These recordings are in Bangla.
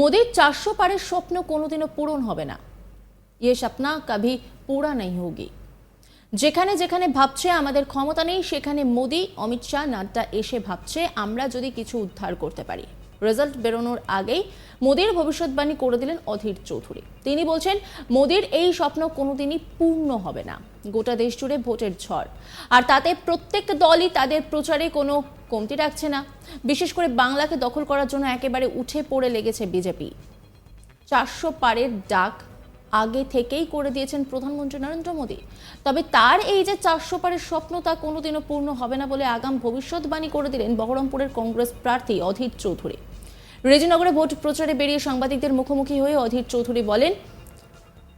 মোদির চারশো পারের স্বপ্ন কোনোদিনও পূরণ হবে না। ইয়ে স্বপ্না কাভি পুরা নেই হোগি। যেখানে যেখানে ভাবছে আমাদের ক্ষমতা নেই, সেখানে মোদী, অমিত শাহ নাড্ডা এসে ভাবছে, আমরা যদি কিছু উদ্ধার করতে পারি। রেজাল্ট বেরোনোর আগেই মোদির ভবিষ্যৎবাণী করে দিলেন অধীর চৌধুরী। তিনি বলছেন, মোদীর এই স্বপ্ন কোনোদিনই পূর্ণ হবে না। গোটা দেশ জুড়ে ভোটের ঝড়। আর তাতে প্রত্যেক দলই তাদের প্রচারে কোনো কমতি রাখছে না। বিশেষ করে বাংলাকে দখল করার জন্য একেবারে উঠে পড়ে লেগেছে বিজেপি। চারশো পারের ডাক আগে থেকেই করে দিয়েছেন প্রধানমন্ত্রী নরেন্দ্র মোদী। তবে তার এই যে চারশো পারের স্বপ্ন তা কোনোদিনও পূর্ণ হবে না বলে আগাম ভবিষ্যৎবাণী করে দিলেন বহরমপুরের কংগ্রেস প্রার্থী অধীর চৌধুরী। রেজিনগরে ভোট প্রচারে বেরিয়ে সাংবাদিকদের মুখোমুখি হয়ে অধীর চৌধুরী বলেন,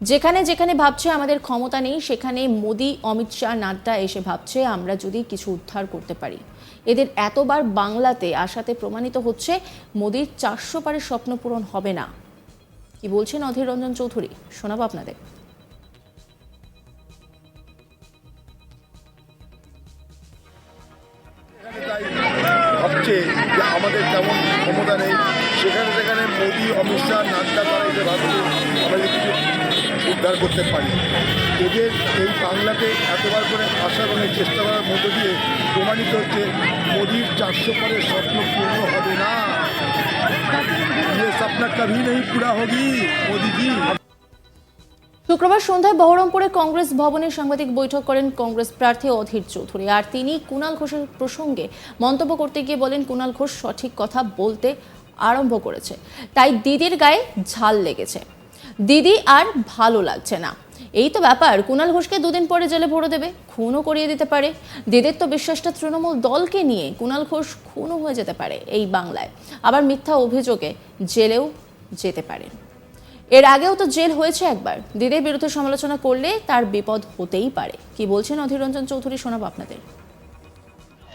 যেখানে যেখানে ভাবছে আমাদের ক্ষমতা নেই, সেখানে মোদি, অমিত শাহ, নাড্ডা এসে ভাবছে আমরা যদি কিছু উদ্ধার করতে পারি। এদের এতবার বাংলাতে আসাতে প্রমাণিত হচ্ছে, মোদির চারশো পারের স্বপ্ন পূরণ হবে না। কি বলছেন অধীর রঞ্জন চৌধুরী? শোনাবো আপনাদের। তাই ভাবছে যে আমাদের তেমন ক্ষমতা নেই সেখানে সেখানে মোদি অমিত শাহ নাড্ডা তারা এসে ভাবছে আমরা যে কিছু উদ্ধার করতে পারি। এদের এই বাংলাতে এতবার করে আশা করার চেষ্টা করার মধ্য দিয়ে প্রমাণিত হচ্ছে মোদির চারশো পরের স্বপ্ন পূর্ণ হবে না। ये सपना कभी नहीं पूरा होगी मोदी जी শুক্রবার সন্ধ্যায় বহরমপুরে কংগ্রেস ভবনে সাংবাদিক বৈঠক করেন কংগ্রেস প্রার্থী অধীর চৌধুরী আর তিনি কুণাল ঘোষের প্রসঙ্গে মন্তব্য করতে গিয়ে বলেন কুণাল ঘোষ সঠিক কথা বলতে আরম্ভ করেছে তাই দিদির গায়ে ঝাল লেগেছে দিদি আর ভালো লাগছে না এই তো ব্যাপার কুণাল ঘোষকে দুদিন পরে জেলে ভরে দেবে, খুনও করিয়ে দিতে পারে। দিদির তো বিশ্বাসটা তৃণমূল দলকে নিয়ে কুণাল ঘোষ খুনও হয়ে যেতে পারে এই বাংলায়। আবার মিথ্যা অভিযোগে জেলেও যেতে পারেন এর আগেও তো জেল হয়েছে একবার। দিদির বিরুদ্ধে সমালোচনা করলে তার বিপদ হতেই পারে। কি বলছেন অধীর রঞ্জন চৌধুরী, শোনাবো আপনাদের।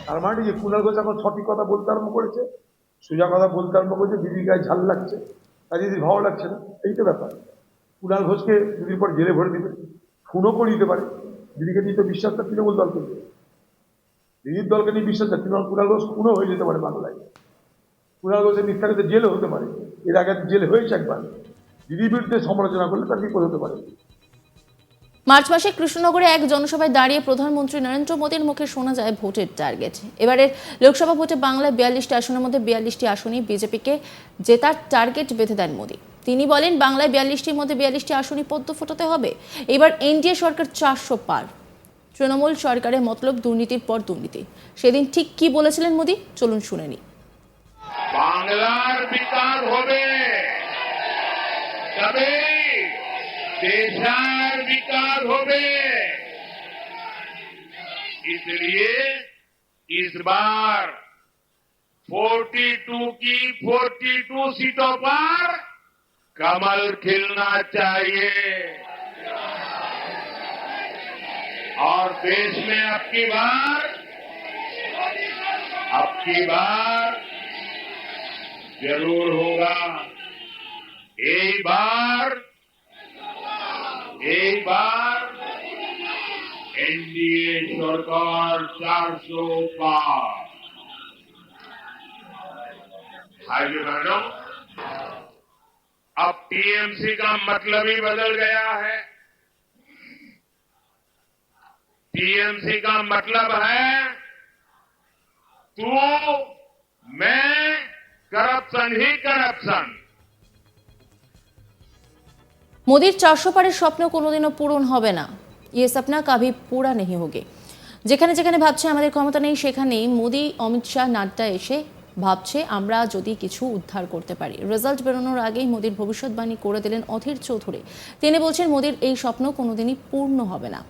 তার মানে যে কুণাল ঘোষ এখন সঠিক কথা বলতে আরম্ভ করেছে, সোজা কথা বলতে আরম্ভ করেছে দিদির গায়ে ঝাল লাগছে, তার দিদির ভালো লাগছে না এই তো ব্যাপার। কুণাল ঘোষকে দুদিন পর জেলে ভরে দিবে। খুনও করে দিতে পারে। দিদিকে নিয়ে তো বিশ্বাসটা তৃণমূল দলকে। দিদির দলকে নিয়ে বিশ্বাসটা তৃণমূল কুণাল ঘোষ খুনও হয়ে যেতে পারে বাংলায়। কুণাল ঘোষের মিথ্যাকে জেলে হতে পারে। এর আগে জেলে হয়েছে একবার। দিদির বিরুদ্ধে সমালোচনা করলে তার বিপদ হতে পারে? মার্চ মাসে কৃষ্ণনগরে এক জনসভায় দাঁড়িয়ে প্রধানমন্ত্রী নরেন্দ্র মোদীর মুখে শোনা যায় ভোটের টার্গেট। এবারের লোকসভা ভোটে বাংলায় বিয়াল্লিশটি আসনের মধ্যে বিয়াল্লিশটি আসনই বিজেপিকে জেতার টার্গেট বেঁধে দেন মোদী। তিনি বলেন বাংলায় বিয়াল্লিশটির মধ্যে বিয়াল্লিশটি আসনই পদ্ম ফোটাতে হবে এবার এনডিএ সরকার চারশো পার তৃণমূল সরকারের মতলব দুর্নীতির পর দুর্নীতি সেদিন ঠিক কি বলেছিলেন মোদী চলুন শুনে নিই বাংলার বিকাশ হবে তবে দেশের বিকাশ হবে इसलिए इस बार 42 की 42 सीटों पर कमल खिलना चाहिए। और देश में अब की बार, अब की बार ज़रूर होगा। एक बार एक बार एनडीए सरकार 400 पार। भाई बहनों अब टीएमसी का मतलब ही बदल गया है टीएमसी का मतलब है तू मैं करप्शन ही करप्शन মোদির চারশো পারের স্বপ্ন কোনোদিনও পূরণ হবে না ইয়ে সপনা কাভি পুরা নেই হোগে যেখানে যেখানে ভাবছে আমাদের ক্ষমতা নেই সেখানেই মোদি অমিত শাহ নাড্ডা এসে ভাবছে, আমরা যদি কিছু উদ্ধার করতে পারি। রেজাল্ট বেরোনোর আগেই মোদির ভবিষ্যৎবাণী করে দিলেন অধীর চৌধুরী। তিনি বলছেন, মোদির এই স্বপ্ন কোনোদিনই পূর্ণ হবে না।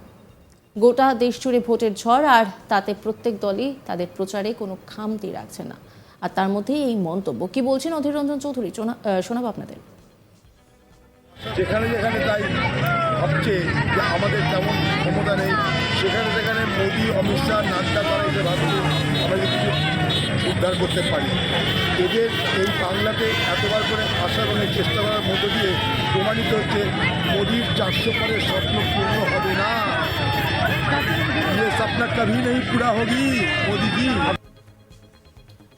গোটা দেশ জুড়ে ভোটের ঝড়, আর তাতে প্রত্যেক দলই তাদের প্রচারে কোনো খামতি রাখছে না। আর তার মধ্যেই এই মন্তব্য। কি বলছেন অধীর রঞ্জন চৌধুরী? শোনাবো আপনাদের। যেখানে যেখানে তাই ভাবছে যে আমাদের তেমন ক্ষমতা নেই, সেখানে সেখানে মোদি, অমিত শাহ নাড্ডা তারা ভাবছে। কিছু উদ্ধার করতে পারি এদের এই বাংলাতে এতবার করে আশা করার চেষ্টা করার মধ্য দিয়ে প্রমাণিত হচ্ছে মোদির চারশো পরের স্বপ্ন পূর্ণ হবে না ये सपना कभी नहीं पूरा होगी मोदी जी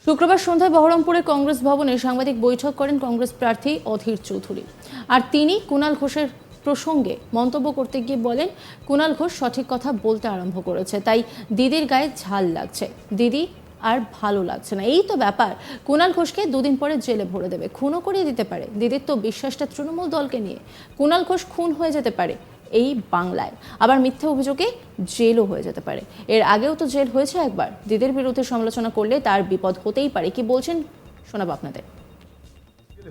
শুক্রবার সন্ধ্যায় বহরমপুরে কংগ্রেস ভবনে সাংবাদিক বৈঠক করেন কংগ্রেস প্রার্থী অধীর চৌধুরী আর তিনি কুণাল ঘোষের প্রসঙ্গে মন্তব্য করতে গিয়ে বলেন কুণাল ঘোষ সঠিক কথা বলতে আরম্ভ করেছে তাই দিদির গায়ে ঝাল লাগছে দিদি আর ভালো লাগছে না। এই তো ব্যাপার কুণাল ঘোষকে দুদিন পরে জেলে ভরে দেবে। খুনও করিয়ে দিতে পারে। দিদির তো বিশ্বাসটা তৃণমূল দলকে নিয়ে। কুণাল ঘোষ খুন হয়ে যেতে পারে এই বাংলায়। আবার মিথ্যে অভিযোগে জেলও হয়ে যেতে পারে। এর আগেও তো জেল হয়েছে একবার। দিদির বিরুদ্ধে সমালোচনা করলে তার বিপদ হতেই পারে। কি বলছেন, শোনাবো আপনাদের।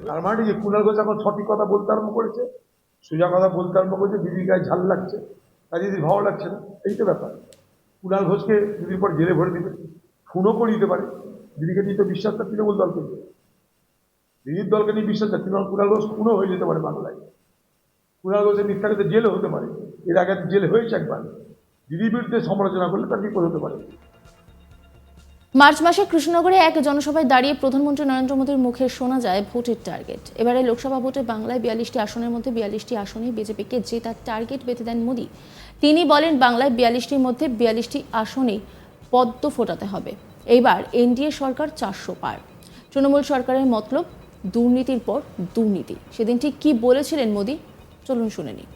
তার মানে যে কুণাল ঘোষ এখন সঠিক কথা বলতে আরম্ভ করেছে, সোজা কথা বলতে আরম্ভ করেছে, দিদির গায়ে ঝাল লাগছে। তাই দিদির ভালো লাগছে না। এই তো ব্যাপার। কুণাল ঘোষকে দুদিন পর জেলে ভরে দিবে। খুনও করে দিতে পারে। দিদিকে নিয়ে তো বিশ্বাসটা তৃণমূল দলকে দিদির দলকে নিয়ে বিশ্বাসটা তৃণমূল কুণাল ঘোষ খুনও হয়ে যেতে পারে বাংলায়। কুণাল ঘোষের মিথ্যাকে জেলও হতে পারে। এর আগে জেল হয়েছে একবার। দিদির বিরুদ্ধে সমালোচনা করলে তার বিপদ হতে পারে? মার্চ মাসে কৃষ্ণনগরে এক জনসভায় দাঁড়িয়ে প্রধানমন্ত্রী নরেন্দ্র মোদীর মুখে শোনা যায় ভোটের টার্গেট। এবারে লোকসভা ভোটে বাংলায় বিয়াল্লিশটি আসনের মধ্যে বিয়াল্লিশটি আসনে বিজেপিকে জেতার টার্গেট বেঁধে দেন মোদী। তিনি বলেন, বাংলায় বিয়াল্লিশটির মধ্যে বিয়াল্লিশটি আসনেই পদ্ম ফোটাতে হবে এইবার এনডিএ সরকার চারশো পার তৃণমূল সরকারের মতলব দুর্নীতির পর দুর্নীতি সেদিন ঠিক কি বলেছিলেন মোদী চলুন শুনে নিই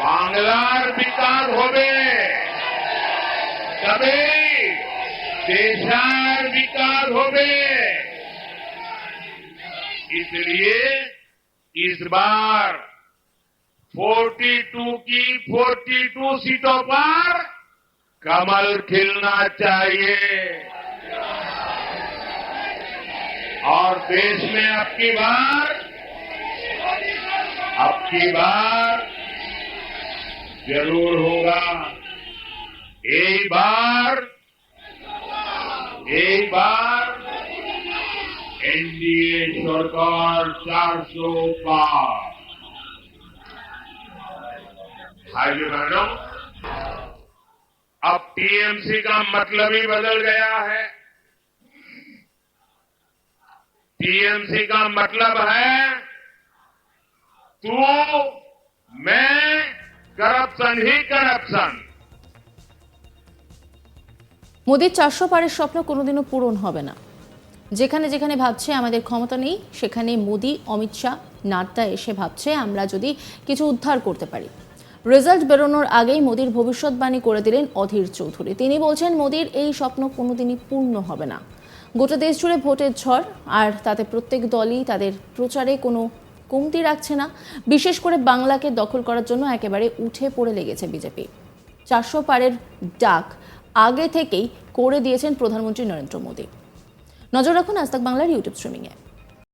বাংলার বিকাশ হবে তবে দেশের विकास হবে इसलिए इस बार 42 की 42 सीटों पर कमल खिलना चाहिए। और देश में अब की बार, अब की बार ज़रूर होगा। एक बार एक बार एनडीए सरकार 400 पार। भाइयों बहनों अब टीएमसी का मतलब ही बदल गया है टीएमसी का मतलब है तू मैं करप्शन ही करप्शन মোদির চারশো পারের স্বপ্ন কোনোদিনও পূরণ হবে না যেখানে যেখানে ভাবছে আমাদের ক্ষমতা নেই সেখানে মোদি অমিত শাহ নাড্ডা এসে ভাবছে আমরা যদি কিছু উদ্ধার করতে পারি রেজাল্ট বেরোনোর আগেই মোদির ভবিষ্যৎবাণী করে দিলেন অধীর চৌধুরী। তিনি বলছেন, মোদির এই স্বপ্ন কোনোদিনই পূর্ণ হবে না। গোটা দেশ জুড়ে ভোটের ঝড়, আর তাতে প্রত্যেক দলই তাদের প্রচারে কোনো কমতি রাখছে না। বিশেষ করে বাংলাকে দখল করার জন্য একেবারে উঠে পড়ে লেগেছে বিজেপি। চারশো পারের ডাক আগে থেকেই করে দিয়েছেন প্রধানমন্ত্রী নরেন্দ্র মোদী। নজর রাখুন আজ বাংলার ইউটিউব স্ট্রিমিংয়ে।